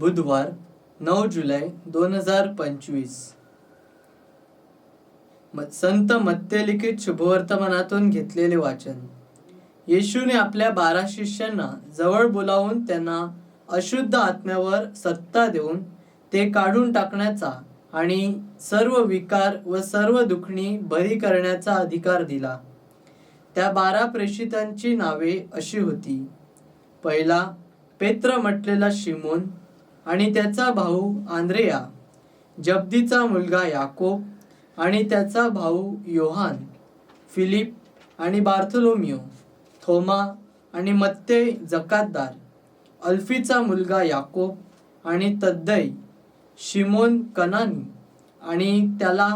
बुधवार नऊ जुलै दोन हजार पंचवीस. संत मत्यलिखित शुभवर्तमानातून घेतलेले वाचन. येशूने आपल्या बारा शिष्यांना जवळ बोलावून त्यांना अशुद्ध आत्म्यावर सत्ता देऊन ते काढून टाकण्याचा आणि सर्व विकार व सर्व दुखणी बरी करण्याचा अधिकार दिला. त्या बारा प्रेषितांची नावे अशी होती. पहिला पेत्र म्हटलेला शिमोन आणि त्याचा भाऊ आंद्रेया जब्दीचा मुलगा याकोब आणि त्याचा भाऊ योहान फिलिप आणि बार्थोलोमियो थोमा आणि मत्ते जकातदार अल्फीचा मुलगा याकोब आणि तद्दै शिमोन कनानी आणि त्याला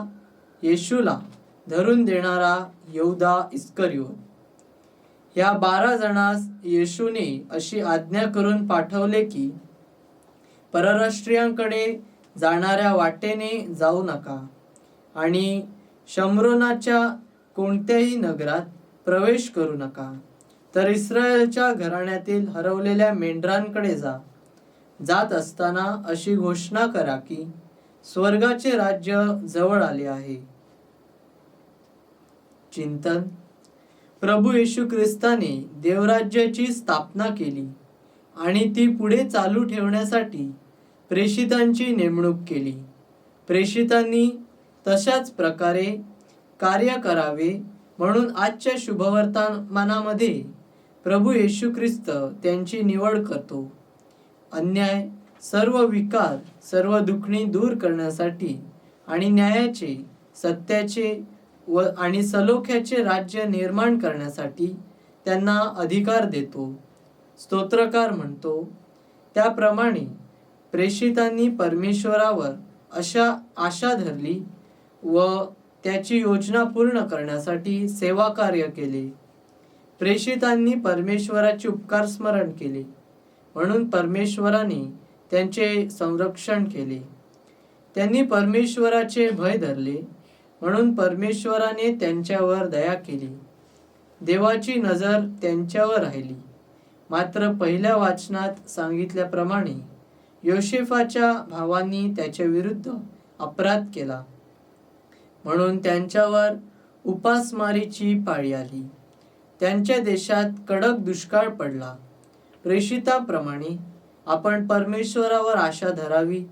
येशूला धरून देणारा यौदा इस्करिओ या बारा जणास येशूने अशी आज्ञा करून पाठवले की परराष्ट्रीयांकडे जाणाऱ्या वाटेने जाऊ नका. आणि शम्रोनाच्या कोणत्याही नगरात प्रवेश करू नका. तर इस्रायलच्या घराण्यातील हरवलेल्या मेंढरांकडे जा. जात असताना अशी घोषणा करा की स्वर्गाचे राज्य जवळ आले आहे. चिंतन. प्रभू येशू ख्रिस्ताने देवराज्याची स्थापना केली आणि ती पुढे चालू ठेवण्यासाठी प्रेषितांची नेमणूक केली. प्रेषितांनी तशाच प्रकारे कार्य करावे म्हणून आजच्या शुभवर्तमानामध्ये प्रभू येशू ख्रिस्त त्यांची निवड करतो. अन्याय सर्व विकार सर्व दुखणी दूर करण्यासाठी आणि न्यायाचे सत्याचे व आणि सलोख्याचे राज्य निर्माण करण्यासाठी त्यांना अधिकार देतो. स्तोत्रकार म्हणतो त्याप्रमाणे प्रेषितांनी परमेश्वरावर अशा आशा धरली व त्याची योजना पूर्ण करण्यासाठी सेवा कार्य केले. प्रेषितांनी परमेश्वराचे उपकार स्मरण केले. म्हणून परमेश्वराने त्यांचे संरक्षण केले. त्यांनी परमेश्वराचे भय धरले. म्हणून परमेश्वराने त्यांच्यावर दया केली. देवाची नजर त्यांच्यावर राहिली. मात्र पहिल्या वाचनात सांगितल्याप्रमाणे योशेफाच्या भावांनी त्याच्या विरुद्ध अपराध केला. म्हणून त्यांच्यावर उपासमारीची पाळी आली. त्यांच्या देशात कडक दुष्काळ पडला. प्रेषिताप्रमाणे आपण परमेश्वरावर आशा धरावी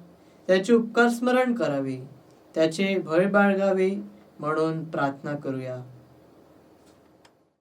त्याचे उपकार स्मरण करावे त्याचे भय बाळगावे म्हणून प्रार्थना करूया.